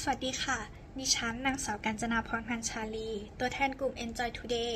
สวัสดีค่ะ ดิฉันนางสาวกัญจนาพรพันชาลี ตัวแทนกลุ่ม Enjoy Today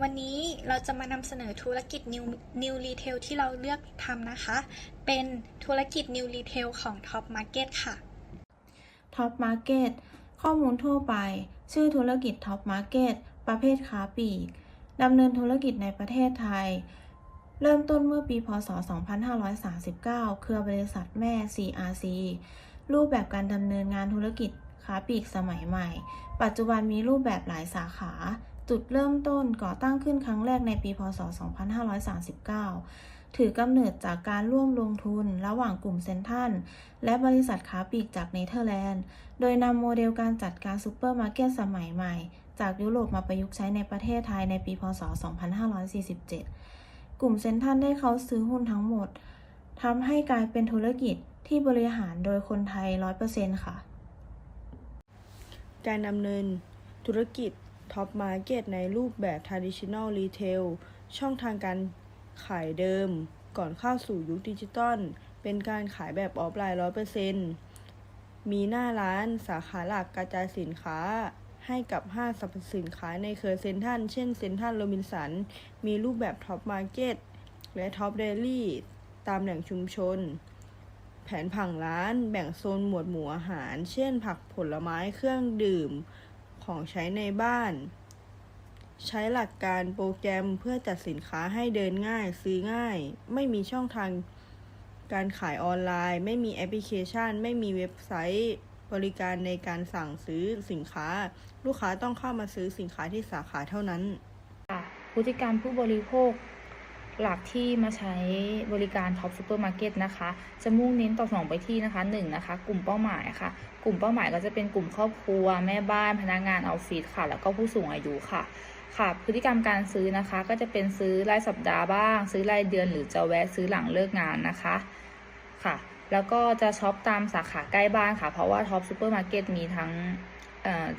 วันนี้เราจะมานำเสนอธุรกิจ New New Retail ที่เราเลือกทำนะคะ เป็นธุรกิจ New Retail ของ Top Market ค่ะท็อปมาร์เก็ตข้อมูลทั่วไป ชื่อธุรกิจท็อปมาร์เก็ตประเภทค้าปลีกดำเนินธุรกิจในประเทศไทย เริ่มต้นเมื่อปี พศ 2539 เครือบริษัทแม่ CRC รูปแบบการดำเนินงานธุรกิจค้าปลีกสมัยใหม่ ปัจจุบันมีรูปแบบหลายสาขา จุดเริ่มต้นก่อตั้งขึ้นครั้งแรกในปี พศ 2539 ถือกำเนิดจากการร่วมลงทุนระหว่างกลุ่มเซนทรัลและบริษัทค้าปลีกจากเนเธอร์แลนด์ โดยนำโมเดลการจัดการซูเปอร์มาร์เก็ตสมัยใหม่ จากยุโรปมาประยุกต์ใช้ในประเทศไทยในปี พศ 2547 กลุ่มเซนทรัลได้เขาซื้อหุ้นทั้งหมดทำให้กลายเป็นธุรกิจ ที่บริหารโดยคนไทย 100%ค่ะ การดำเนินธุรกิจท็อปมาร์เก็ตในรูปแบบ traditional retail ช่องทางการขายเดิม ก่อนเข้าสู่ยุคดิจิตอลเป็นการขายแบบออฟไลน์ 100%มีหน้าร้านสาขาหลักกระจายสินค้าให้กับห้างสรรพสินค้าในเครือเซนทรัลเช่นเซนทรัลโรบินสัน มีรูปแบบท็อปมาร์เก็ตและท็อปเดลี่ ตามแหล่งชุมชน แผนผังร้านแบ่งโซนหมวดหมู่อาหาร เช่น ผักผลไม้เครื่องดื่มของใช้ในบ้าน ใช้หลักการโปรแกรมเพื่อจัดสินค้าให้เดินง่าย ซื้อง่าย ไม่มีช่องทางการขายออนไลน์ ไม่มีแอปพลิเคชัน ไม่มีเว็บไซต์ บริการในการสั่งซื้อสินค้า ลูกค้าต้องเข้ามาซื้อสินค้าที่สาขาเท่านั้นพฤติกรรมผู้บริโภค หลักที่มาใช้บริการท็อปซูเปอร์มาร์เก็ตนะคะ จะมุ่งเน้นต่อสองไปที่นะคะหนึ่งนะคะ กลุ่มเป้าหมายค่ะ กลุ่มเป้าหมายก็จะเป็นกลุ่มครอบครัว แม่บ้านพนักงานออฟฟิศค่ะ แล้วก็ผู้สูงอายุค่ะ ค่ะ พฤติกรรมการซื้อนะคะ ก็จะเป็นซื้อรายสัปดาห์บ้าง ซื้อรายเดือนหรือจะแวะซื้อหลังเลิกงานนะคะค่ะ แล้วก็จะช็อปตามสาขาใกล้บ้านค่ะ เพราะว่าท็อปซูเปอร์มาร์เก็ตมีทั้ง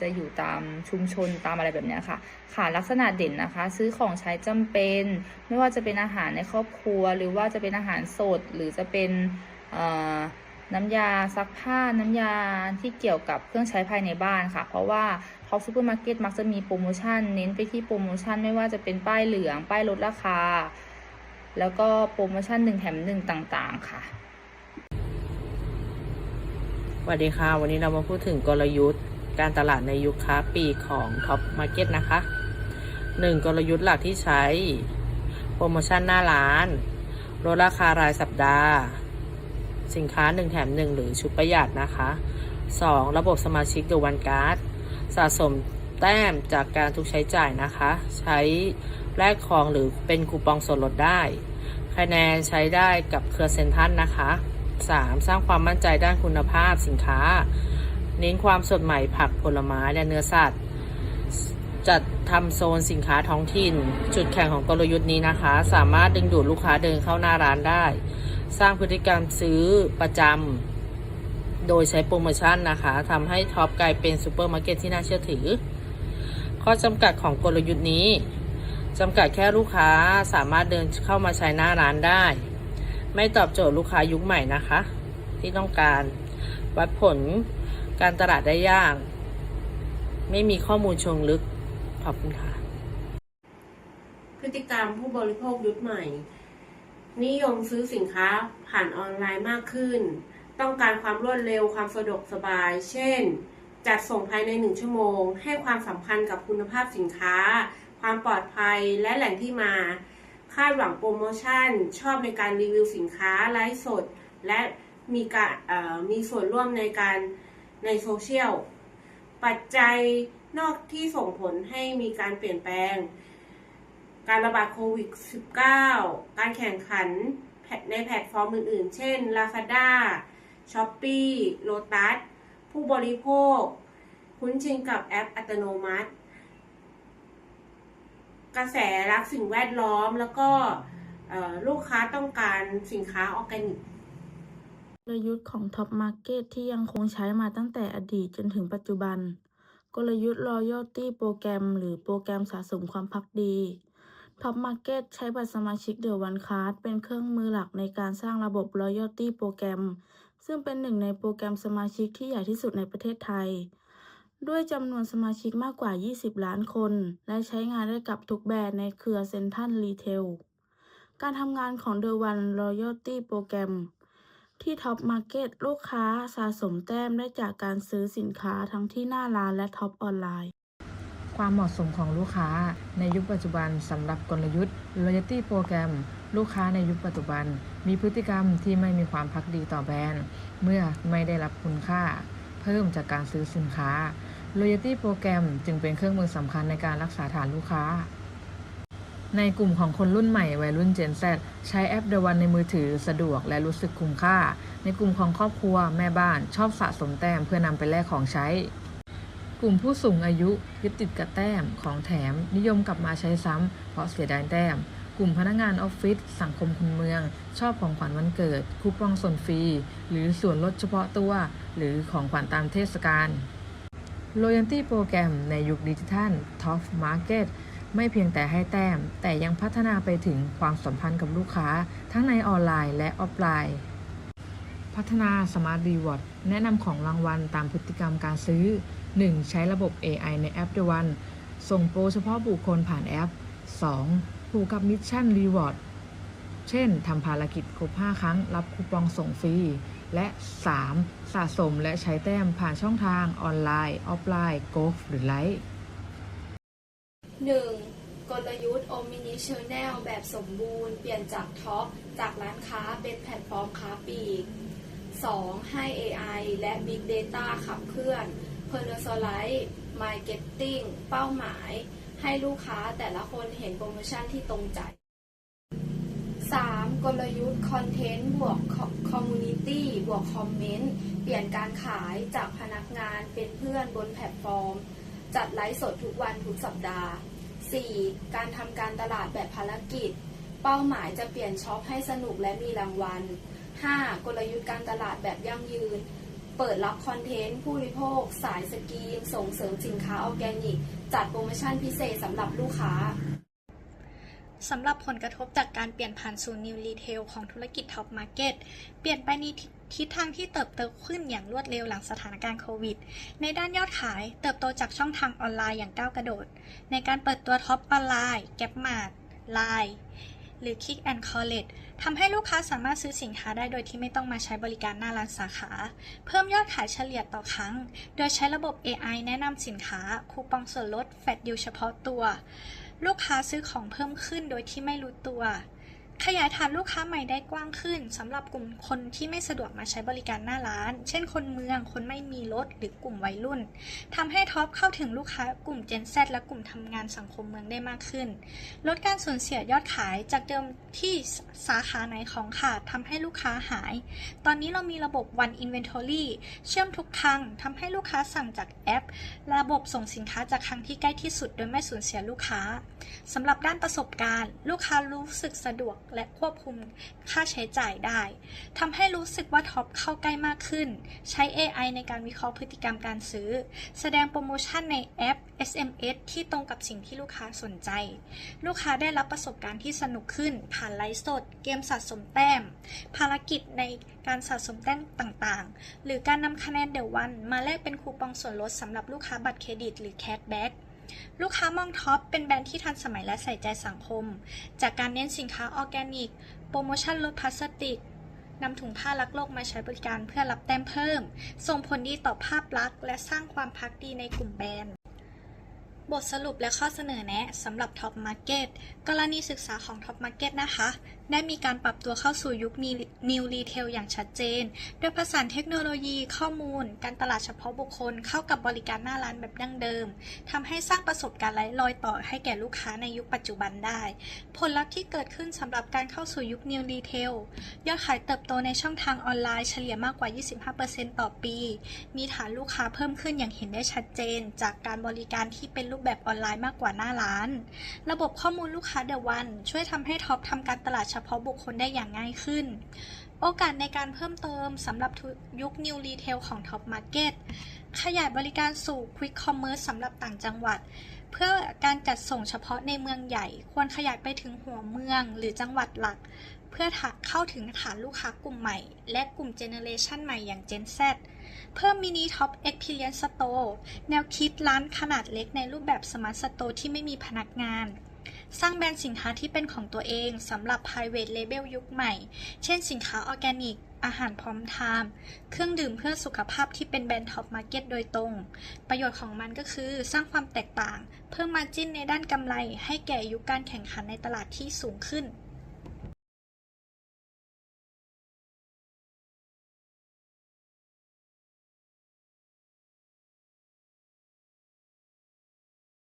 จะอยู่ตามชุมชนตามอะไรแบบนี้ค่ะ ค่ะลักษณะเด่นนะคะ ซื้อของใช้จำเป็น ไม่ว่าจะเป็นอาหารในครอบครัว หรือว่าจะเป็นอาหารสด หรือจะเป็นน้ำยาซักผ้าน้ำยาที่เกี่ยวกับเครื่องใช้ภายในบ้านค่ะ เพราะว่าท็อปซูเปอร์มาร์เก็ตมักจะมีโปรโมชั่น เน้นไปที่โปรโมชั่นไม่ว่าจะเป็นป้ายเหลือง ป้ายลดราคา แล้วก็โปรโมชั่นหนึ่งแถมหนึ่งต่างๆค่ะสวัสดีค่ะ วันนี้เรามาพูดถึงกลยุทธ์ การตลาดในยุคค้าปีของท็อปมาร์เก็ตนะคะหนึ่งกลยุทธ์หลักที่ใช้ โปรโมชั่นหน้าร้านลดราคารายสัปดาห์ สินค้า 1 แถม 1 หรือชุดประหยัดนะคะ 2. ระบบสมาชิกเดวันการ์ดสะสมแต้มจากการทุกใช้จ่ายนะคะ ใช้แลกของหรือเป็นคูปองส่วนลดได้ คะแนนใช้ได้กับเครือเซ็นทรัลนะคะ 3. สร้างความมั่นใจด้านคุณภาพสินค้า เน้นความสดใหม่ผักผลไม้และเนื้อสัตว์ จัดทำโซนสินค้าท้องถิ่น จุดแข่งของกลยุทธ์นี้นะคะ สามารถดึงดูดลูกค้าเดินเข้าหน้าร้านได้ สร้างพฤติกรรมซื้อประจำโดยใช้โปรโมชั่นนะคะทำให้ท็อปกลายเป็นซูเปอร์มาร์เก็ตที่น่าเชื่อถือ ข้อจำกัดของกลยุทธ์นี้จำกัดแค่ลูกค้าสามารถเดินเข้ามาใช้หน้าร้านได้ ไม่ตอบโจทย์ลูกค้ายุคใหม่นะคะ ที่ต้องการวัดผล การตลาดได้ยาก ไม่มีข้อมูลเชิงลึก ขอบคุณค่ะ พฤติกรรมผู้บริโภคยุคใหม่ นิยมซื้อสินค้าผ่านออนไลน์มากขึ้น ต้องการความรวดเร็วความสะดวกสบาย เช่น จัดส่งภายในหนึ่งชั่วโมง ให้ความสำคัญกับคุณภาพสินค้า ความปลอดภัยและแหล่งที่มา คาดหวังโปรโมชั่น ชอบในการรีวิวสินค้าไลฟ์สด และมีการมีส่วนร่วมในการ ในโซเชียล ปัจจัยนอกที่ส่งผลให้มีการเปลี่ยนแปลง การระบาดโควิด -19 การแข่งขันในแพลตฟอร์มอื่นๆ เช่น Lazada, Shopee, Lotus ผู้บริโภค คุ้นชินกับแอปอัตโนมัติ กระแสรักสิ่งแวดล้อมแล้วก็ลูกค้าต้องการสินค้าออร์แกนิก กลยุทธ์ของท็อปมาร์เก็ตที่ยังคงใช้มาตั้งแต่อดีตจนถึงปัจจุบัน กลยุทธ์ Loyalty โปรแกรมหรือโปรแกรมสะสมความพักดีท็อปมาร์เก็ตใช้บัตรสมาชิกเด e วันค a r d เป็นเครื่องมือหลักในการสร้างระบบ Loyalty โปรแกรมซึ่งเป็นหนึ่งในโปรแกรมสมาชิกที่ใหญ่ที่สุดในประเทศไทย ด้วยจำนวนสมาชิกมากกว่า 20 ล้านคน และใช้งานได้กับทุกแบรนด์ในเครือเซ็นทรัลรีเทลการทำงานของ The One Loyalty Program ที่ Top Market ลูกค้าสะสมแต้มได้จากการซื้อสินค้าทั้งที่หน้าร้านและท็อปออนไลน์ ความเหมาะสมของลูกค้าในยุคปัจจุบันสำหรับกลยุทธ์ loyalty program ลูกค้าในยุคปัจจุบัน มีพฤติกรรมที่ไม่มีความพักดีต่อแบรนด์เมื่อไม่ได้รับคุณค่า เพิ่มจากการซื้อสินค้า loyalty program จึงเป็นเครื่องมือสำคัญในการรักษาฐานลูกค้า ในกลุ่มของคนรุ่นใหม่วัยรุ่น Gen Z ใช้แอป The One ในมือถือสะดวกและรู้สึกคุ้มค่า ในกลุ่มของครอบครัวแม่บ้านชอบสะสมแต้มเพื่อนำไปแลกของใช้ กลุ่มผู้สูงอายุยึดติดกับแต้มของแถม นิยมกลับมาใช้ซ้ำเพราะเสียดายแต้ม กลุ่มพนักงานออฟฟิศสังคมคนเมือง ชอบของขวัญวันเกิด คูปองส่วนฟรี หรือส่วนลดเฉพาะตัว หรือของขวัญตามเทศกาล Loyalty โปรแกรมในยุคดิจิทัล Top Market ไม่เพียงแต่ให้แต้ม แต่ยังพัฒนาไปถึงความสัมพันธ์กับลูกค้า ทั้งในออนไลน์และออฟไลน์ พัฒนา Smart Reward แนะนำของรางวัลตามพฤติกรรมการซื้อ 1. ใช้ระบบ AI ในแอป The One ส่งโปรเฉพาะบุคคลผ่านแอป 2. ผูกกับมิชชั่นรีวอร์ดเช่นทำภารกิจครบ 5 ครั้ง รับคูปองส่งฟรี และ 3. สะสมและใช้แต้มผ่านช่องทางออนไลน์ ออฟไลน์ โกลฟหรือไลท์ 1. กลยุทธ์ Omni Channel แบบสมบูรณ์ เปลี่ยนจากท็อป จากร้านค้าเป็นแพลตฟอร์มค้าปลีก 2. ให้ AI และ Big Data ขับเคลื่อน Personalize Marketing เป้าหมาย ให้ลูกค้าแต่ละคนเห็นโปรโมชั่นที่ตรงใจ 3. กลยุทธ์ Content บวก Community บวกคอมเมนต์เปลี่ยนการขายจากพนักงานเป็นเพื่อนบนแพลตฟอร์ม จัดไลฟ์สดทุกวันทุกสัปดาห์ 4. การทำการตลาดแบบภารกิจ เป้าหมายจะเปลี่ยนช็อปให้สนุกและมีรางวัล 5. กลยุทธ์การตลาดแบบยั่งยืน เปิดรับคอนเทนต์ ผู้บริโภค สายสกรีนส่งเสริมสินค้าออร์แกนิก จัดโปรโมชั่นพิเศษสำหรับลูกค้าสำหรับผลกระทบจากการเปลี่ยนผ่านสู่ New Retail ของธุรกิจ Top Market เปลี่ยนไปในทิศ ทิศทางที่เติบโตขึ้นอย่างรวดเร็วหลังสถานการณ์โควิด ในด้านยอดขายเติบโตจากช่องทางออนไลน์อย่างก้าวกระโดด ในการเปิดตัวท็อปออนไลน์แก p มาร์ Line หรือ Click and Collect ทำให้ลูกค้าสามารถซื้อสินค้าได้โดยที่ไม่ต้องมาใช้บริการหน้าร้านสาขา เพิ่มยอดขายเฉลี่ยต่อครั้ง โดยใช้ระบบ AI แนะนำสินค้า คูปองส่วนลด แฟลชดิวเฉพาะตัว ลูกค้าซื้อของเพิ่มขึ้นโดยที่ไม่รู้ตัว ขยายฐานลูกค้าใหม่ได้กว้างขึ้นสำหรับกลุ่มคนที่ไม่สะดวกมาใช้บริการหน้าร้าน เช่น คนเมือง คนไม่มีรถหรือกลุ่มวัยรุ่นทำให้ท็อปเข้าถึงลูกค้ากลุ่ม Gen Z และกลุ่มทำงานสังคมเมืองได้มากขึ้น ลดการสูญเสียยอดขายจากเดิมที่สาขาไหนของขาดทำให้ลูกค้าหาย ตอนนี้เรามีระบบ One Inventory เชื่อมทุกครั้งทำให้ลูกค้าสั่งจากแอป ระบบส่งสินค้าจากครั้งที่ใกล้ที่สุด โดยไม่สูญเสียลูกค้าสำหรับด้านประสบการณ์ ลูกค้ารู้สึกสะดวกและควบคุมค่าใช้จ่ายได้ ทำให้รู้สึกว่าท็อปเข้าใกล้มากขึ้น ใช้ AI ในการวิเคราะห์พฤติกรรมการซื้อ แสดงโปรโมชั่นในแอป SMS ที่ตรงกับสิ่งที่ลูกค้าสนใจ ลูกค้าได้รับประสบการณ์ที่สนุกขึ้น ผ่านไลฟ์สด เกมสะสมแต้ม ภารกิจในการสะสมแต้มต่างๆ หรือการนำคะแนนเดวัน มาแลกเป็นคูปองส่วนลดสำหรับลูกค้าบัตรเครดิต หรือแคชแบ็ก ลูกค้ามองท็อปเป็นแบรนด์ที่ทันสมัยและใส่ใจสังคม จากการเน้นสินค้าออร์แกนิก โปรโมชั่นลดพลาสติกนำถุงผ้ารักโลกมาใช้บริการเพื่อรับแต้มเพิ่ม ส่งผลดีต่อภาพลักษณ์และสร้างความพักดีในกลุ่มแบรนด์ บทสรุปและข้อเสนอแนะสำหรับ Top Market กรณีศึกษาของ Top Market นะคะได้มีการปรับตัวเข้าสู่ยุค New Retail อย่างชัดเจน โดยผสานเทคโนโลยีข้อมูล การตลาดเฉพาะบุคคลเข้ากับบริการหน้าร้านแบบดั้งเดิมทำให้สร้างประสบการณ์ไร้รอยต่อให้แก่ลูกค้าในยุคปัจจุบันได้ ผลลัพธ์ที่เกิดขึ้นสำหรับการเข้าสู่ยุค New Retail ยอดขายเติบโตในช่องทางออนไลน์เฉลี่ยมากกว่า 25%ต่อปี มีฐานลูกค้าเพิ่มขึ้นอย่างเห็นได้ชัดเจน จากการบริการที่เป็นรูปแบบออนไลน์มากกว่าหน้าร้าน ระบบข้อมูลลูกค้าเดวันช่วยทำให้ท็อปทำการตลาดเฉพาะบุคคลได้อย่างง่ายขึ้น โอกาสในการเพิ่มเติมสำหรับยุค New Retail ของ Top Market ขยายบริการสู่ Quick Commerce สำหรับต่างจังหวัด เพื่อการจัดส่งเฉพาะในเมืองใหญ่ ควรขยายไปถึงหัวเมืองหรือจังหวัดหลัก เพื่อเข้าถึงฐานลูกค้ากลุ่มใหม่ และกลุ่มเจเนอเรชันใหม่อย่าง Gen Z เพิ่มมินิท็อป Experience Store แนวคิดร้านขนาดเล็กในรูปแบบ Smart Store ที่ไม่มีพนักงาน สร้างแบรนด์สินค้าที่เป็นของตัวเองสำหรับ private label ยุคใหม่ เช่นสินค้าออร์แกนิก อาหารพร้อมทาน เครื่องดื่มเพื่อสุขภาพที่เป็นแบรนด์ท็อปมาร์เก็ตโดยตรง ประโยชน์ของมันก็คือสร้างความแตกต่าง เพิ่มมาจิ้นในด้านกำไรให้แก่ยุคการแข่งขันในตลาดที่สูงขึ้น